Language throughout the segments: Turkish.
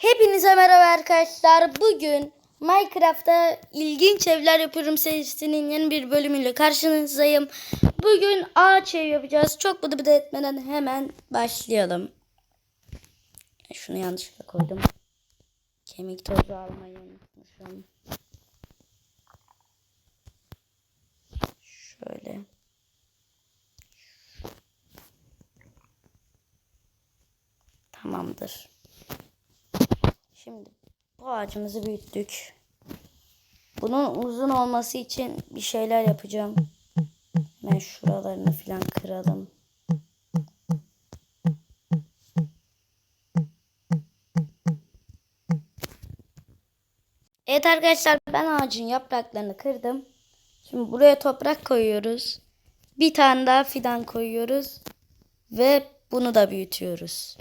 Hepinize merhaba arkadaşlar. Bugün Minecraft'ta ilginç evler yapıyorum serisinin yeni bir bölümüyle karşınızdayım. Bugün ağaç ev yapacağız. Çok bıdı bıdı etmeden hemen başlayalım. Şunu yanlışlıkla koydum. Kemik tozu almayı unutmuşum. Şöyle. Tamamdır. Şimdi bu ağacımızı büyüttük. Bunun uzun olması için bir şeyler yapacağım. Ben şuralarını falan kıralım. Evet arkadaşlar ben ağacın yapraklarını kırdım. Şimdi buraya toprak koyuyoruz. Bir tane daha fidan koyuyoruz. Ve bunu da büyütüyoruz.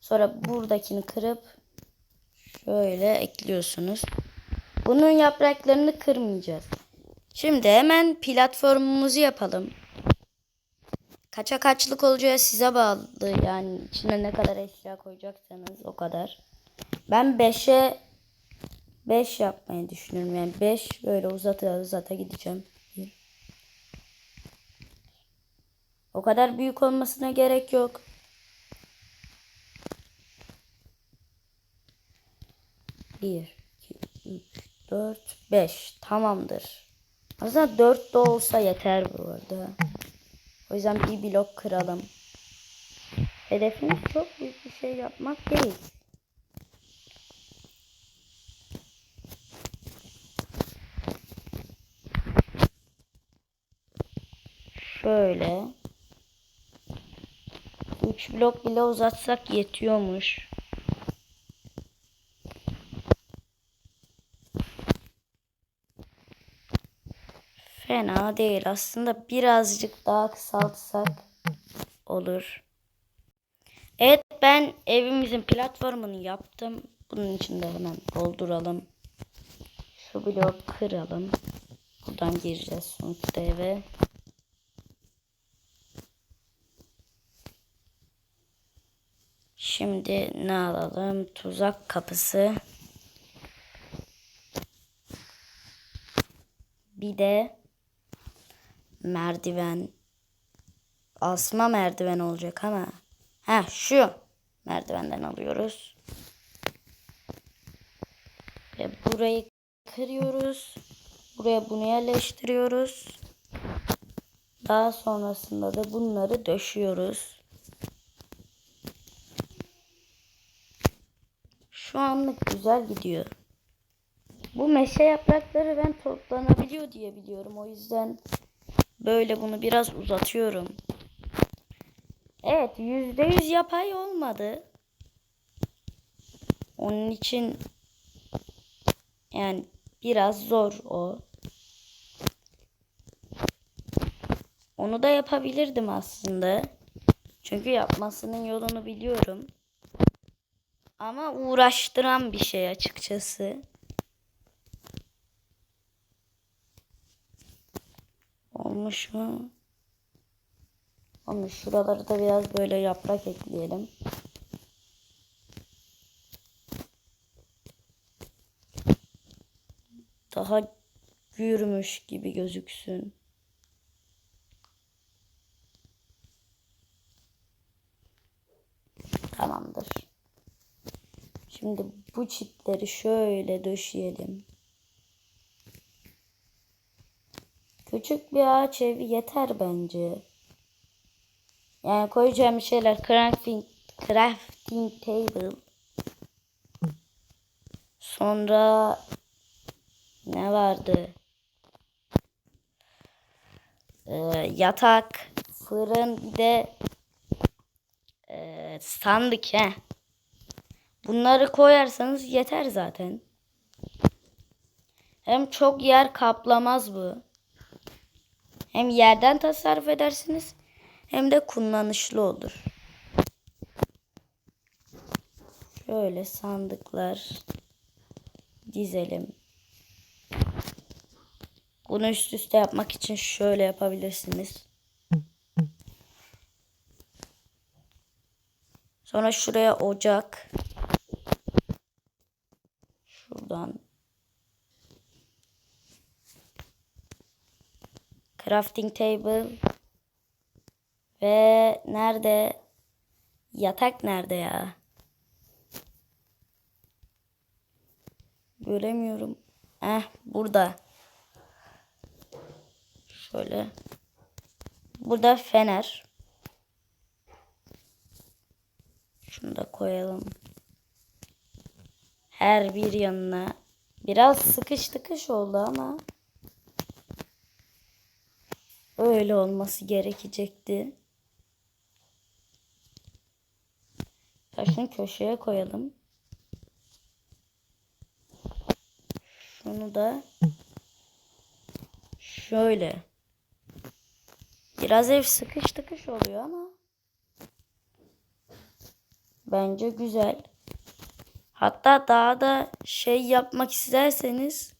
Sonra buradakini kırıp şöyle ekliyorsunuz. Bunun yapraklarını kırmayacağız. Şimdi hemen platformumuzu yapalım. Kaça kaçlık olacağı size bağlı. Yani içine ne kadar eşya koyacaksanız o kadar. Ben 5'e 5 yapmayı düşünüyorum. Yani 5 böyle uzata uzata gideceğim. O kadar büyük olmasına gerek yok. Bir, iki, üç, dört, beş. Tamamdır. Aslında dört de olsa yeter bu arada. O yüzden bir blok kıralım. Hedefimiz çok büyük bir şey yapmak değil. Şöyle. 3 blok bile uzatsak yetiyormuş. Fena değil. Aslında birazcık daha kısaltsak olur. Evet ben evimizin platformunu yaptım. Bunun için de hemen dolduralım. Şu bloğu kıralım. Buradan gireceğiz sonuçta eve. Şimdi ne alalım? Tuzak kapısı. Bir de merdiven. Asma merdiven olacak ama. Ha şu merdivenden alıyoruz. Ve burayı kırıyoruz. Buraya bunu yerleştiriyoruz. Daha sonrasında da bunları döşüyoruz. Şu anlık güzel gidiyor. Bu meşe yaprakları ben toplanabiliyor diye biliyorum. O yüzden böyle bunu biraz uzatıyorum. Evet yüzde yüz yapay olmadı. Onun için yani biraz zor o. Onu da yapabilirdim aslında. Çünkü yapmasının yolunu biliyorum. Ama uğraştıran bir şey açıkçası. Olmuş mu? Olmuş. Şuraları da biraz böyle yaprak ekleyelim. Daha gürmüş gibi gözüksün. Tamamdır. Şimdi bu çitleri şöyle döşeyelim. Küçük bir ağaç evi yeter bence. Yani koyacağım şeyler crafting, crafting table. Sonra ne vardı? Ee, yatak, fırın bir de e, sandık he. Bunları koyarsanız yeter zaten. Hem çok yer kaplamaz bu. Hem yerden tasarruf edersiniz hem de kullanışlı olur. Şöyle sandıklar dizelim. Bunu üst üste yapmak için şöyle yapabilirsiniz. Sonra şuraya ocak. Şuradan. Crafting table. Ve nerede? Yatak nerede ya? Göremiyorum. Eh burada. Şöyle. Burada fener. Şunu da koyalım. Her bir yanına. Biraz sıkış tıkış oldu ama öyle olması gerekecekti. Taşını köşeye koyalım. Şunu da şöyle. Biraz ev sıkış tıkış oluyor ama bence güzel. Hatta daha da şey yapmak isterseniz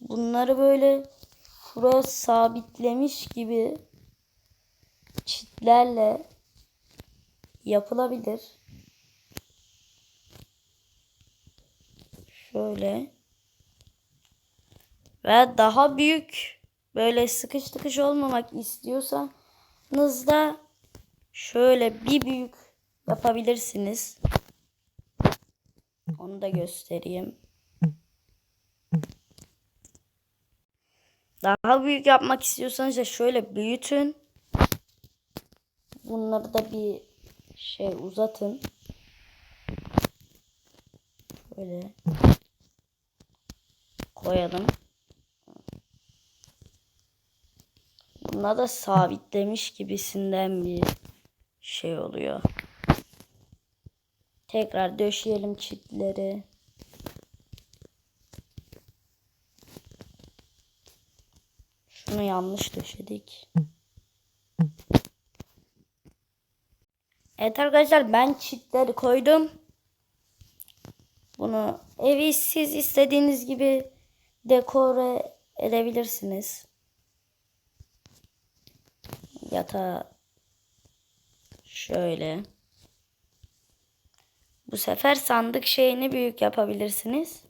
bunları böyle şuraya sabitlemiş gibi çitlerle yapılabilir. Şöyle. Ve daha büyük böyle sıkış tıkış olmamak istiyorsanız da şöyle bir büyük yapabilirsiniz. Onu da göstereyim. Daha büyük yapmak istiyorsanız da şöyle büyütün. Bunları da bir şey uzatın. Şöyle koyalım. Buna da sabitlemiş gibisinden bir şey oluyor. Tekrar döşeyelim çitleri. Şunu yanlış döşedik. Evet arkadaşlar ben çitleri koydum. Bunu evi siz istediğiniz gibi dekore edebilirsiniz. Yatağı şöyle. Bu sefer sandık şeyini büyük yapabilirsiniz.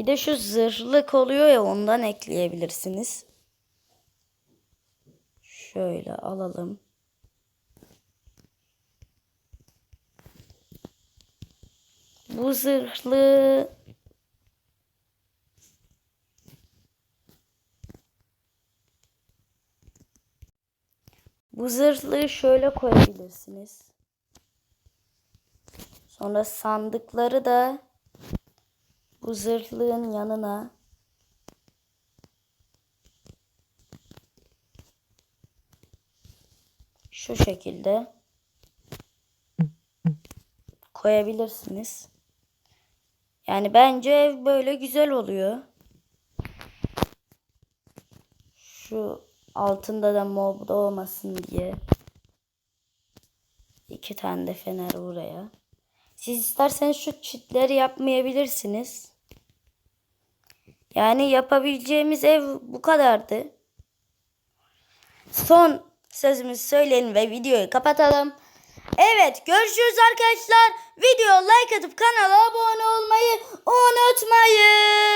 Bir de şu zırhlık oluyor ya ondan ekleyebilirsiniz. Şöyle alalım. Bu zırhlı Bu zırhlığı şöyle koyabilirsiniz. Sonra sandıkları da bu zırhlığın yanına şu şekilde koyabilirsiniz. Yani bence ev böyle güzel oluyor. Şu altında da mob olmasın diye. iki tane de fener buraya. Siz isterseniz şu çitleri yapmayabilirsiniz. Yani yapabileceğimiz ev bu kadardı. Son sözümüzü söyleyelim ve videoyu kapatalım. Evet görüşürüz arkadaşlar. Video like atıp kanala abone olmayı unutmayın.